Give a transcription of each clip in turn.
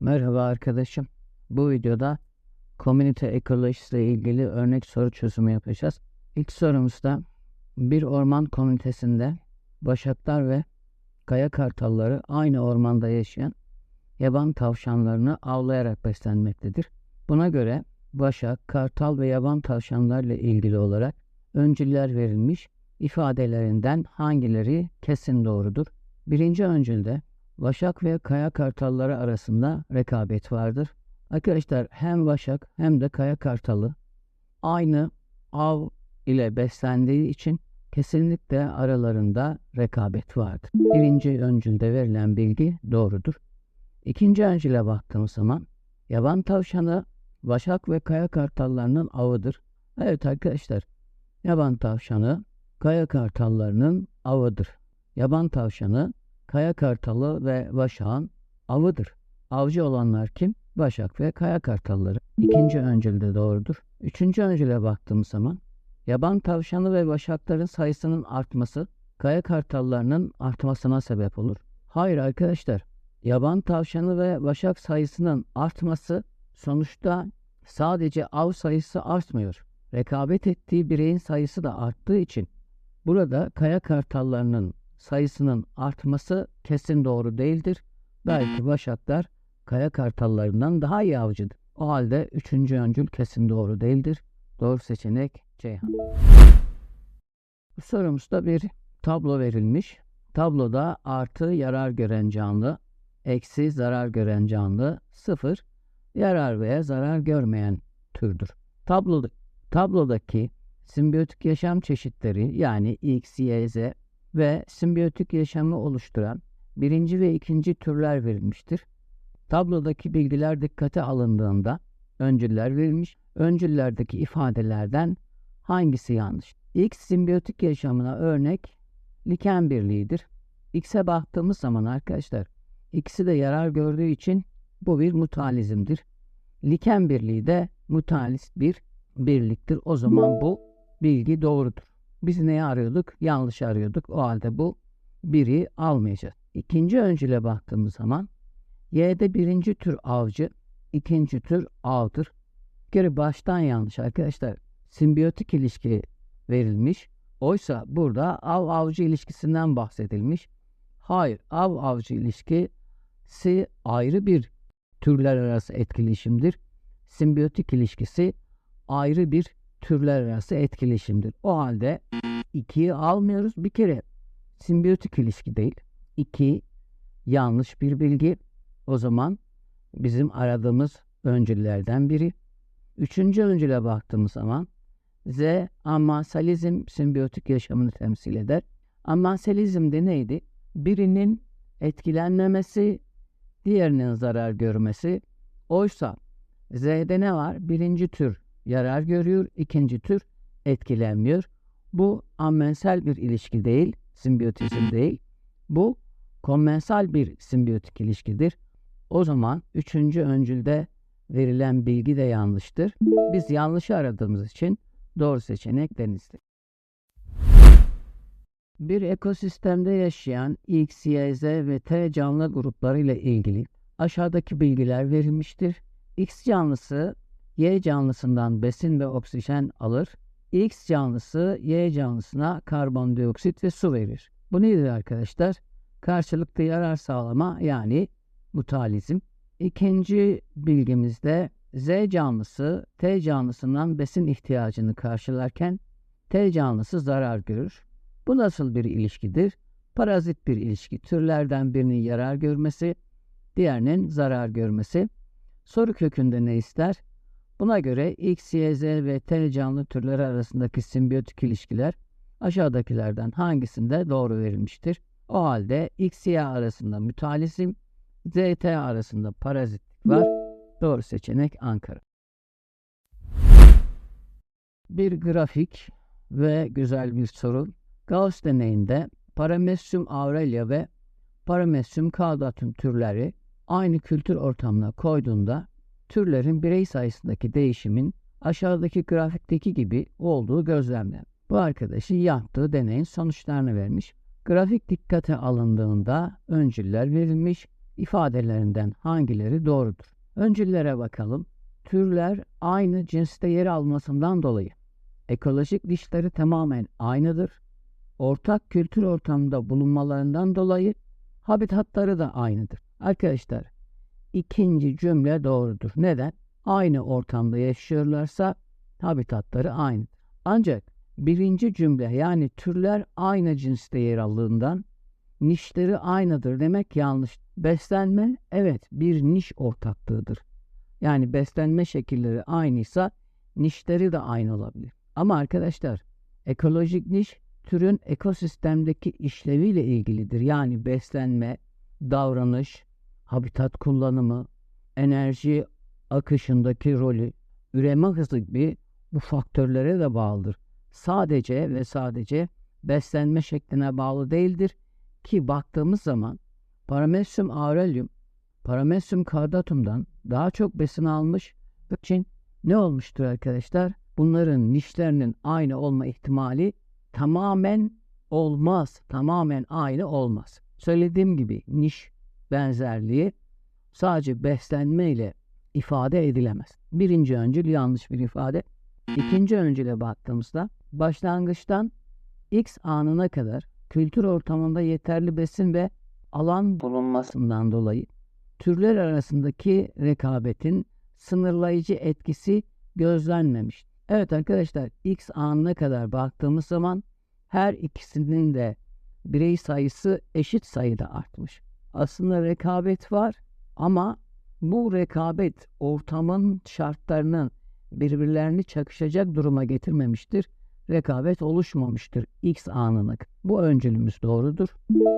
Merhaba arkadaşım. Bu videoda komünite ekolojisi ile ilgili örnek soru çözümü yapacağız. İlk sorumuzda bir orman komünitesinde başaklar ve kaya kartalları aynı ormanda yaşayan yaban tavşanlarını avlayarak beslenmektedir. Buna göre başak, kartal ve yaban tavşanlarla ilgili olarak öncüller verilmiş ifadelerinden hangileri kesin doğrudur? Birinci öncülde Başak ve kaya kartalları arasında rekabet vardır. Arkadaşlar hem başak hem de kaya kartalı aynı av ile beslendiği için kesinlikle aralarında rekabet vardır. Birinci öncülde verilen bilgi doğrudur. İkinci öncüle baktığımız zaman yaban tavşanı başak ve kaya kartallarının avıdır. Evet arkadaşlar yaban tavşanı kaya kartallarının avıdır. Yaban tavşanı kaya kartalı ve başağın avıdır. Avcı olanlar kim? Başak ve kaya kartalları. İkinci öncül de doğrudur. Üçüncü öncüle baktığımız zaman yaban tavşanı ve başakların sayısının artması kaya kartallarının artmasına sebep olur. Hayır arkadaşlar. Yaban tavşanı ve başak sayısının artması sonuçta sadece av sayısı artmıyor. Rekabet ettiği bireyin sayısı da arttığı için burada kaya kartallarının sayısının artması kesin doğru değildir. Belki başaklar kaya kartallarından daha iyi avcıdır. O halde üçüncü öncül kesin doğru değildir. Doğru seçenek Ceyhan. Bu sorumuzda bir tablo verilmiş. Tabloda artı yarar gören canlı, eksi zarar gören canlı, sıfır yarar veya zarar görmeyen türdür. Tabloda, tablodaki simbiyotik yaşam çeşitleri yani X, Y, Z ve simbiyotik yaşamı oluşturan birinci ve ikinci türler verilmiştir. Tablodaki bilgiler dikkate alındığında öncüller verilmiş. Öncüllerdeki ifadelerden hangisi yanlış? X simbiyotik yaşamına örnek liken birliğidir. X'e baktığımız zaman arkadaşlar ikisi de yarar gördüğü için bu bir mutalizmdir. Liken birliği de mutalist bir birliktir. O zaman bu bilgi doğrudur. Biz neyi arıyorduk? Yanlış arıyorduk. O halde bu biri almayacağız. İkinci öncüle baktığımız zaman Y'de birinci tür avcı, ikinci tür avdır. Bir kere baştan yanlış arkadaşlar. Simbiyotik ilişki verilmiş. Oysa burada av avcı ilişkisinden bahsedilmiş. Hayır, av avcı ilişkisi ayrı bir türler arası etkileşimdir. Simbiyotik ilişkisi ayrı bir türler arası etkileşimdir. O halde 2'yi almıyoruz. Bir kere simbiyotik ilişki değil. 2 yanlış bir bilgi. O zaman bizim aradığımız öncüllerden biri. Üçüncü öncüle baktığımız zaman Z ammansalizm simbiyotik yaşamını temsil eder. Ammansalizm de neydi? Birinin etkilenmemesi, diğerinin zarar görmesi. Oysa Z'de ne var? Birinci tür yarar görüyor, ikinci tür etkilenmiyor. Bu ammensel bir ilişki değil, simbiyotizm değil. Bu konmensal bir simbiyotik ilişkidir. O zaman üçüncü öncülde verilen bilgi de yanlıştır. Biz yanlışı aradığımız için doğru seçenek denizdir. Bir ekosistemde yaşayan X, Y, Z ve T canlı grupları ile ilgili aşağıdaki bilgiler verilmiştir. X canlısı Y canlısından besin ve oksijen alır. X canlısı Y canlısına karbondioksit ve su verir. Bu nedir arkadaşlar? Karşılıklı yarar sağlama yani mutalizm. İkinci bilgimizde Z canlısı T canlısından besin ihtiyacını karşılarken T canlısı zarar görür. Bu nasıl bir ilişkidir? Parazit bir ilişki. Türlerden birinin yarar görmesi, diğerinin zarar görmesi. Soru kökünde ne ister? Buna göre X, Y, Z ve T canlı türleri arasındaki simbiyotik ilişkiler aşağıdakilerden hangisinde doğru verilmiştir? O halde X, Y arasında mütalizm, Z, T arasında parazitlik var. Doğru seçenek Ankara. Bir grafik ve güzel bir soru. Gauss deneyinde Paramecium aurelia ve Paramecium caudatum türleri aynı kültür ortamına koyduğunda türlerin birey sayısındaki değişimin aşağıdaki grafikteki gibi olduğu gözlemlen. Bu arkadaşı yaptığı deneyin sonuçlarını vermiş. Grafik dikkate alındığında öncüller verilmiş, ifadelerinden hangileri doğrudur? Öncüllere bakalım. Türler aynı cinste yer almasından dolayı ekolojik dişleri tamamen aynıdır. Ortak kültür ortamında bulunmalarından dolayı habitatları da aynıdır. Arkadaşlar ikinci cümle doğrudur. Neden? Aynı ortamda yaşıyorlarsa habitatları aynıdır. Ancak birinci cümle yani türler aynı cinste yer aldığından nişleri aynıdır demek yanlış. Beslenme evet bir niş ortaklığıdır. Yani beslenme şekilleri aynıysa nişleri de aynı olabilir. Ama arkadaşlar ekolojik niş türün ekosistemdeki işleviyle ilgilidir. Yani beslenme, davranış, habitat kullanımı, enerji akışındaki rolü, üreme hızı gibi bu faktörlere de bağlıdır. Sadece ve sadece beslenme şekline bağlı değildir ki baktığımız zaman Paramecium aurelium Paramecium caudatum'dan daha çok besin almış için ne olmuştur arkadaşlar? Bunların nişlerinin aynı olma ihtimali tamamen olmaz. Tamamen aynı olmaz. Söylediğim gibi niş benzerliği sadece beslenme ile ifade edilemez. Birinci öncül yanlış bir ifade. İkinci öncüle baktığımızda başlangıçtan X anına kadar kültür ortamında yeterli besin ve alan bulunmasından dolayı türler arasındaki rekabetin sınırlayıcı etkisi gözlenmemiş. Evet arkadaşlar X anına kadar baktığımız zaman her ikisinin de birey sayısı eşit sayıda artmış. Aslında rekabet var ama bu rekabet ortamın şartlarının birbirlerini çakışacak duruma getirmemiştir. Rekabet oluşmamıştır X anlık. Bu öncülümüz doğrudur.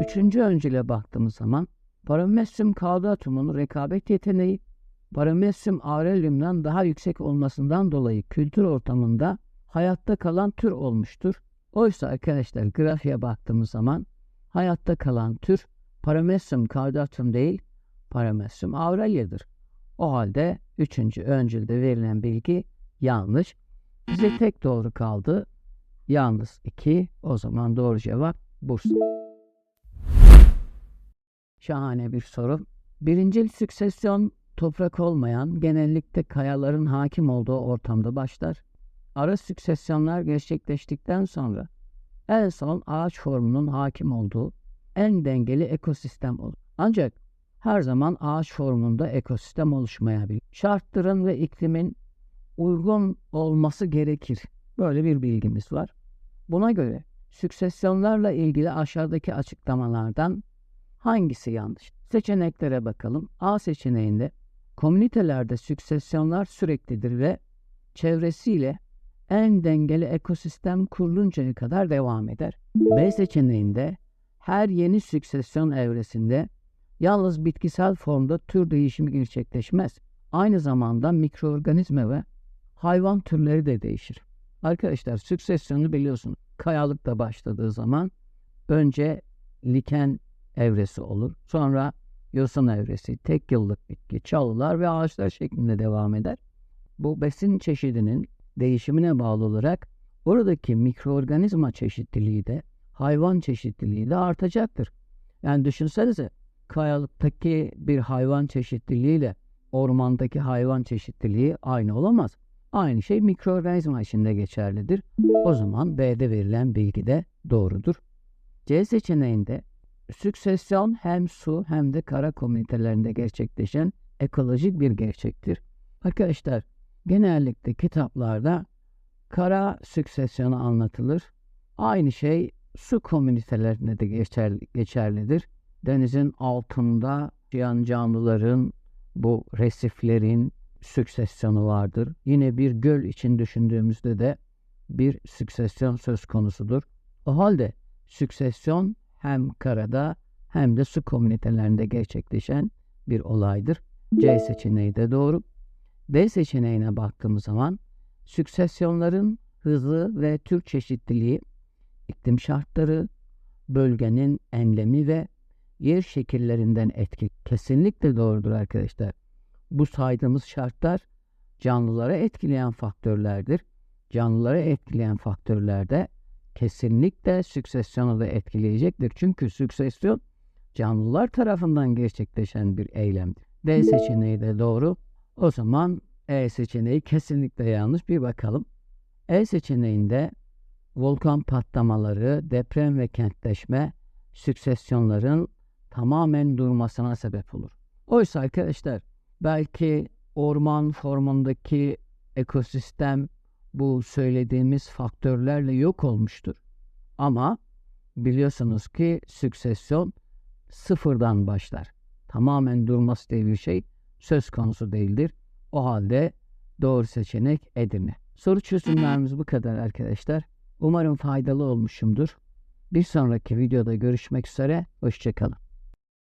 Üçüncü öncüle baktığımız zaman Paramecium caudatum'un rekabet yeteneği Paramecium aurelium'dan daha yüksek olmasından dolayı kültür ortamında hayatta kalan tür olmuştur. Oysa arkadaşlar grafiğe baktığımız zaman hayatta kalan tür Paramecium caudatum değil, Paramecium aurelia'dır. O halde üçüncü öncülde verilen bilgi yanlış. Bize tek doğru kaldı. Yalnız 2. O zaman doğru cevap Bursa. Şahane bir soru. Birincil süksesyon toprak olmayan, genellikle kayaların hakim olduğu ortamda başlar. Ara süksesyonlar gerçekleştikten sonra en son ağaç formunun hakim olduğu en dengeli ekosistem olur. Ancak her zaman ağaç formunda ekosistem oluşmayabilir. Şartların ve iklimin uygun olması gerekir. Böyle bir bilgimiz var. Buna göre süksesyonlarla ilgili aşağıdaki açıklamalardan hangisi yanlış? Seçeneklere bakalım. A seçeneğinde komünitelerde süksesyonlar süreklidir ve çevresiyle en dengeli ekosistem kuruluncaya kadar devam eder. B seçeneğinde her yeni süksesyon evresinde yalnız bitkisel formda tür değişimi gerçekleşmez. Aynı zamanda mikroorganizma ve hayvan türleri de değişir. Arkadaşlar süksesyonu biliyorsun. Kayalıkta başladığı zaman önce liken evresi olur. Sonra yosun evresi, tek yıllık bitki, çalılar ve ağaçlar şeklinde devam eder. Bu besin çeşidinin değişimine bağlı olarak oradaki mikroorganizma çeşitliliği de hayvan çeşitliliği de artacaktır. Yani düşünsenize kayalıktaki bir hayvan çeşitliliğiyle ormandaki hayvan çeşitliliği aynı olamaz. Aynı şey mikroorganizma için de geçerlidir. O zaman B'de verilen bilgi de doğrudur. C seçeneğinde Süksesyon hem su hem de kara komünitelerinde gerçekleşen ekolojik bir gerçektir. Arkadaşlar genellikle kitaplarda kara süksesyonu anlatılır. Aynı şey su komünitelerinde de geçerli, geçerlidir. Denizin altında yaşayan canlıların, bu resiflerin süksesyonu vardır. Yine bir göl için düşündüğümüzde de bir süksesyon söz konusudur. O halde süksesyon hem karada hem de su komünitelerinde gerçekleşen bir olaydır. C seçeneği de doğru. D seçeneğine baktığımız zaman süksesyonların hızı ve tür çeşitliliği, iklim şartları, bölgenin enlemi ve yer şekillerinden etki kesinlikle doğrudur arkadaşlar. Bu saydığımız şartlar canlılara etkileyen faktörlerdir. Canlılara etkileyen faktörlerde kesinlikle süksesyonu da etkileyecektir. Çünkü süksesyon canlılar tarafından gerçekleşen bir eylemdir. D seçeneği de doğru. O zaman E seçeneği kesinlikle yanlış. Bir bakalım. E seçeneğinde volkan patlamaları, deprem ve kentleşme süksesyonların tamamen durmasına sebep olur. Oysa arkadaşlar belki orman formundaki ekosistem bu söylediğimiz faktörlerle yok olmuştur. Ama biliyorsunuz ki süksesyon sıfırdan başlar. Tamamen durması diye bir şey söz konusu değildir. O halde doğru seçenek Edirne. Soru çözümlerimiz bu kadar arkadaşlar. Umarım faydalı olmuşumdur. Bir sonraki videoda görüşmek üzere. Hoşçakalın.